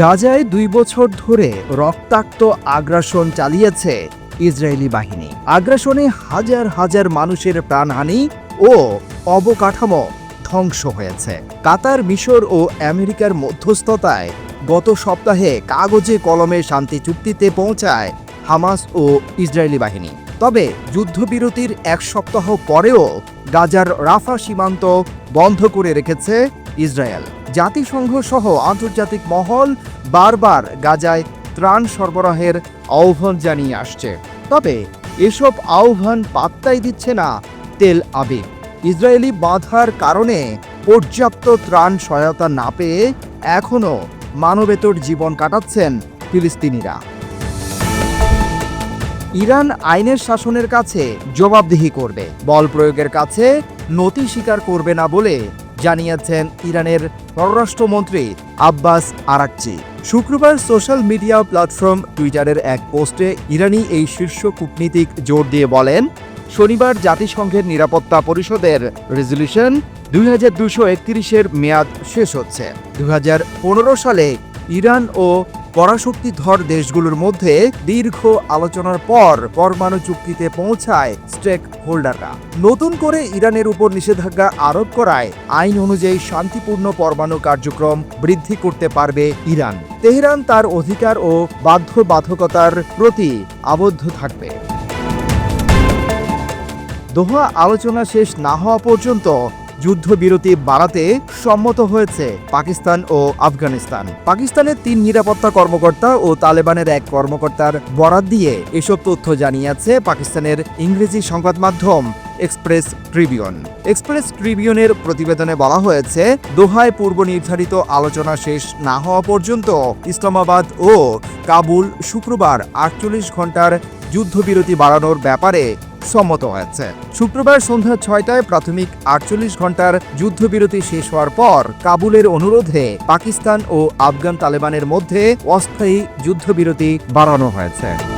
গাজায় দুই বছর ধরে রক্তাক্ত আগ্রাসন চালিয়েছে ইসরায়েলি বাহিনী। আগ্রাসনে হাজার হাজার মানুষের প্রাণহানি ও অবকাঠামো ধ্বংস হয়েছে। কাতার, মিশর ও আমেরিকার মধ্যস্থতায় গত সপ্তাহে কাগজে কলমে শান্তি চুক্তিতে পৌঁছায় হামাস ও ইসরায়েলি বাহিনী। তবে যুদ্ধবিরতির এক সপ্তাহ পরেও গাজার রাফা সীমান্ত বন্ধ করে রেখেছে ইসরায়েল। জাতিসংঘ সহ আন্তর্জাতিক মহল বারবার গাজায় ত্রাণ সরবরাহের আহ্বান জানিয়ে আসছে। তবে এসব আহ্বান পাত্তাই দিচ্ছে না তেল আবিব। ইসরায়েলি বাধার কারণে পর্যাপ্ত ত্রাণ সহায়তা না পেয়ে এখনও মানবেতর জীবন কাটাচ্ছেন ফিলিস্তিনিরা। ইরান আইনের শাসনের কাছে জবাবদিহি করবে। বল প্রয়োগের কাছে নতি স্বীকার করবে না বলে জানিয়েছেন ইরানের পররাষ্ট্রমন্ত্রী আব্বাস আরাকচি। শুক্রবার সোশ্যাল মিডিয়া প্ল্যাটফর্ম টুইটারের এক পোস্টে ইরানি এই শীর্ষ কূটনীতিক জোর দিয়ে বলেন, শনিবার জাতিসংঘের নিরাপত্তা পরিষদের রেজলিউশন দুই হাজার দুশো একত্রিশের মেয়াদ শেষ হচ্ছে। দুই হাজার পনেরো সালে ইরান ও পরাশক্তিধর দেশগুলোর মধ্যে দীর্ঘ আলোচনার পর পরমাণু চুক্তিতে পৌঁছায় স্টেক হোল্ডাররা। নতুন করে ইরানের উপর নিষেধাজ্ঞা আরোপ করায়, আইন অনুযায়ী শান্তিপূর্ণ পরমাণু কার্যক্রম বৃদ্ধি করতে পারবে ইরান। তেহরান তার অধিকার ও বাধ্যবাধকতার প্রতি আবদ্ধ থাকবে। দোহা আলোচনা শেষ না হওয়া পর্যন্ত যুদ্ধবিরতি বাড়াতে সম্মত হয়েছে পাকিস্তান ও আফগানিস্তান। পাকিস্তানের তিন নিরাপত্তা কর্মকর্তা ও তালেবানের এক কর্মকর্তার বরাত দিয়ে এসব তথ্য জানিয়েছে পাকিস্তানের ইংরেজি সংবাদ মাধ্যম এক্সপ্রেস ট্রিবিউন। এক্সপ্রেস ট্রিবিউনের প্রতিবেদনে বলা হয়েছে, দোহায় পূর্ব নির্ধারিত আলোচনা শেষ না হওয়া পর্যন্ত ইসলামাবাদ ও কাবুল শুক্রবার আটচল্লিশ ঘণ্টার যুদ্ধবিরতি বাড়ানোর ব্যাপারে সম্মত হয়েছে। শুক্রবার সন্ধ্যা ছয়টায় প্রাথমিক আটচল্লিশ ঘণ্টার যুদ্ধবিরতি শেষ হওয়ার পর কাবুলের অনুরোধে পাকিস্তান ও আফগান তালেবানের মধ্যে অস্থায়ী যুদ্ধবিরতি বাড়ানো হয়েছে।